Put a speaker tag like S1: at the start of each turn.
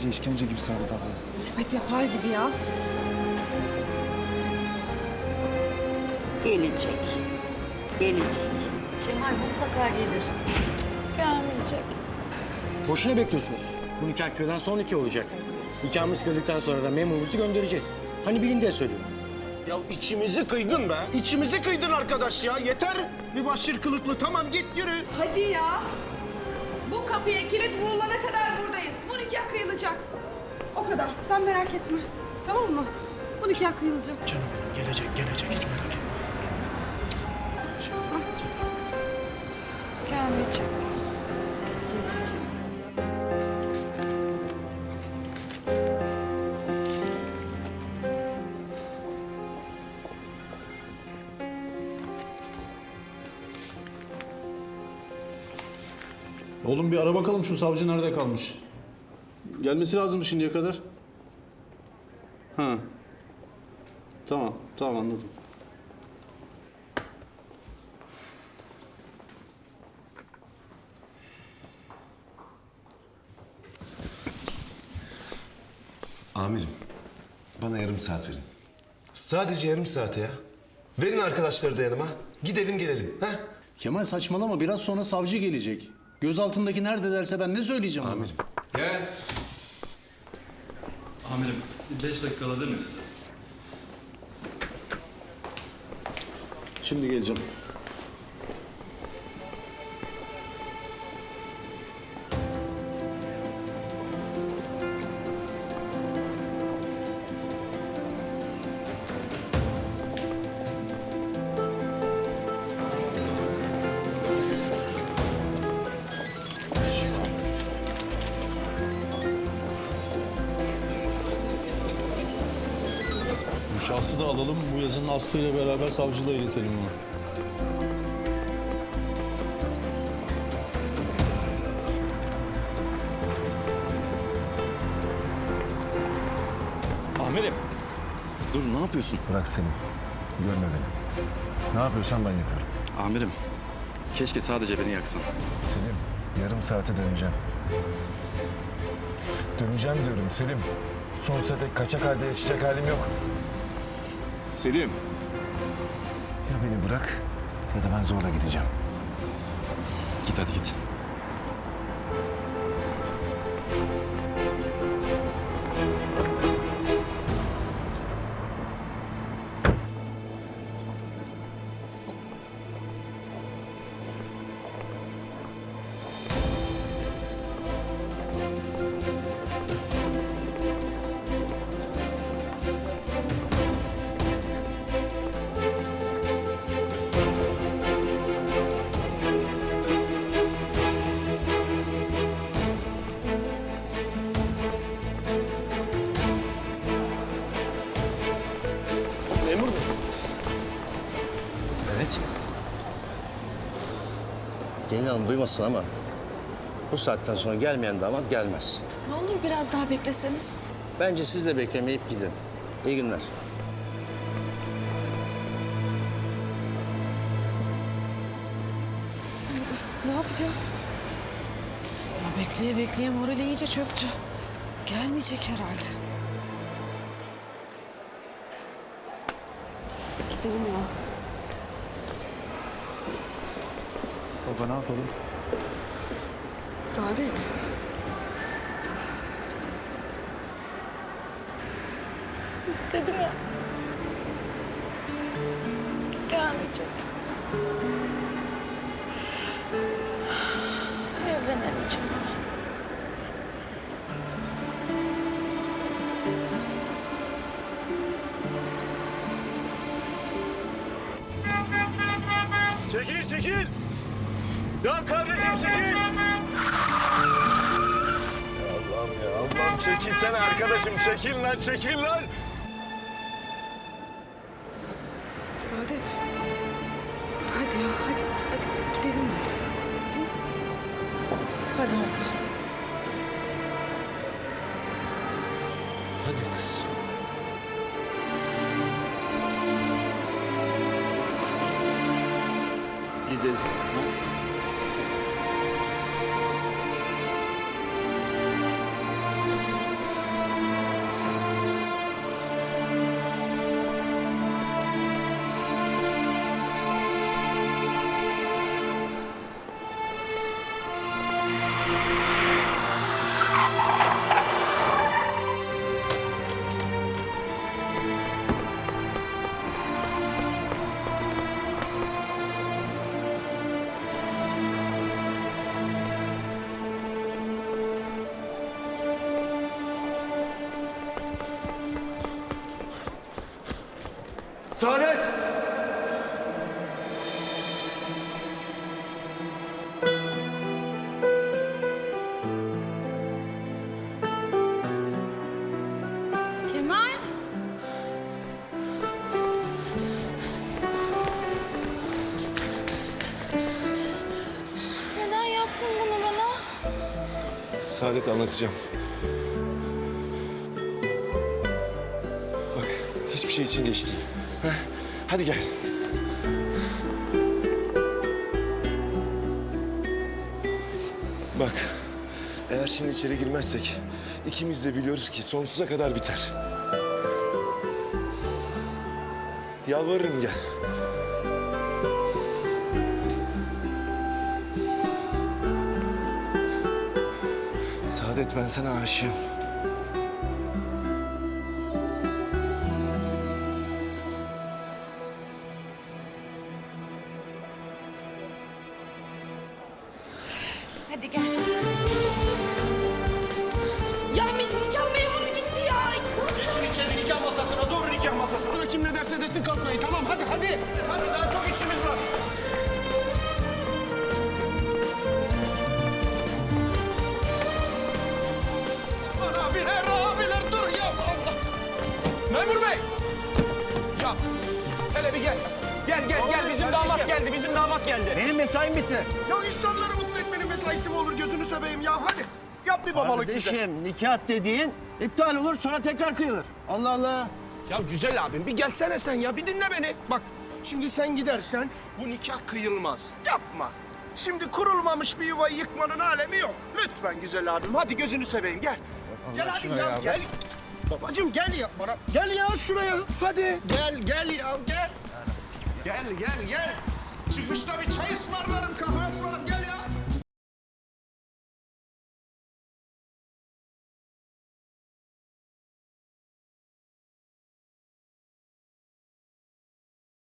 S1: iyice işkence gibi Saadet abla.
S2: İsmet yapar gibi ya.
S3: Gelecek. Gelecek.
S2: Kemal mutlaka gelir.
S4: Gelmeyecek.
S5: Boşuna bekliyorsunuz. Bu nikah kırılan son nikah olacak. Nikahımız kırıldıktan sonra da memurumuzu göndereceğiz. Hani bilin diye söylüyorum.
S6: Ya içimizi kıydın be. İçimizi kıydın arkadaş ya. Yeter. Bir başır kılıklı. Tamam git yürü.
S2: Hadi ya. Bu kapıya kilit vurulana kadar nikah kıyılacak. O kadar. Sen merak etme. Tamam mı? Bu nikah kıyılacak.
S1: Canım benim gelecek gelecek hiç merak etme.
S4: Gelmeyecek.
S2: Gelecek.
S7: Oğlum bir ara bakalım şu savcı nerede kalmış? Gelmesi lazım şimdiye kadar. Ha. Tamam, tamam anladım.
S8: Amirim, bana yarım saat verin. Sadece yarım saate ya. Verin arkadaşları da yanıma. Gidelim gelelim. Ha?
S7: Kemal saçmalama biraz sonra savcı gelecek. Göz altındaki nerede derse ben ne söyleyeceğim?
S8: Amirim.
S9: Gel. Amirim, beş dakika alabilir miyim sizi?
S7: Şimdi geleceğim. Bu şahsı da alalım. Bu yazının Aslı ile beraber savcılığa iletelim onu.
S9: Amirim. Dur, ne yapıyorsun?
S8: Bırak seni. Görme beni. Ne yapıyorsan ben yapıyorum.
S9: Amirim, keşke sadece beni yaksan.
S8: Selim, yarım saate döneceğim. Döneceğim diyorum Selim. Sonsuza dek kaçak halde yaşayacak halim yok.
S7: Selim.
S8: Ya beni bırak ya da ben zorla gideceğim.
S9: Git hadi git.
S10: Gelin hanım duymasın ama bu saatten sonra gelmeyen damat gelmez.
S4: Ne olur biraz daha bekleseniz.
S10: Bence siz de beklemeyip gidin. İyi günler.
S4: Ne yapacağız? Ya bekleye bekleye morali iyice çöktü. Gelmeyecek herhalde. Gidelim ya.
S1: Baba ne yapalım?
S2: Saadet.
S4: Dedim ya. Gelmeyecek. Evlenemeyeceğim.
S6: Çekil çekil. Ya kardeşim çekil. Allah'ım ya Allah'ım çekilsene arkadaşım çekil lan çekil lan.
S2: Saadet. Hadi ya hadi. Hadi gidelim biz. Hadi abla.
S7: Hadi kız. Gidelim. ha?
S8: Saadet!
S2: Kemal. Neden yaptın bunu bana?
S8: Saadet anlatacağım. Bak hiçbir şey için geç değil. Hadi gel. Bak eğer şimdi içeri girmezsek ikimiz de biliyoruz ki sonsuza kadar biter. Yalvarırım gel. Saadet ben sana aşığım.
S2: Hadi gel. Ya nikah memuru gitti ya.
S6: Geçin içeri nikah masasına, doğru nikah masasına. Kim ne derse desin kalkmayın. Tamam hadi hadi. Hadi daha çok işimiz var. Aman abiler, abiler dur ya Allah. Memur bey. Ya hele bir gel. Gel gel gel bizim damat geldi bizim damat geldi.
S10: Benim mesaim bitti.
S6: Ya insanları mutlu etmenin mesaisi mi olur gözünü seveyim ya hadi. Yap bir babalık bize.
S10: Kardeşim nikah dediğin iptal olur sonra tekrar kıyılır. Allah Allah.
S6: Ya güzel abim bir gelsene sen ya bir dinle beni. Bak şimdi sen gidersen bu nikah kıyılmaz. Yapma. Şimdi kurulmamış bir yuvayı yıkmanın alemi yok. Lütfen güzel abim hadi gözünü seveyim gel. gel hadi ya, gel. Babacığım gel ya bana. Gel ya şuraya hadi. Gel gel ya gel. Gel gel gel. Çıkışta bir çay ısmarlarım kahve ısmarlarım gel ya.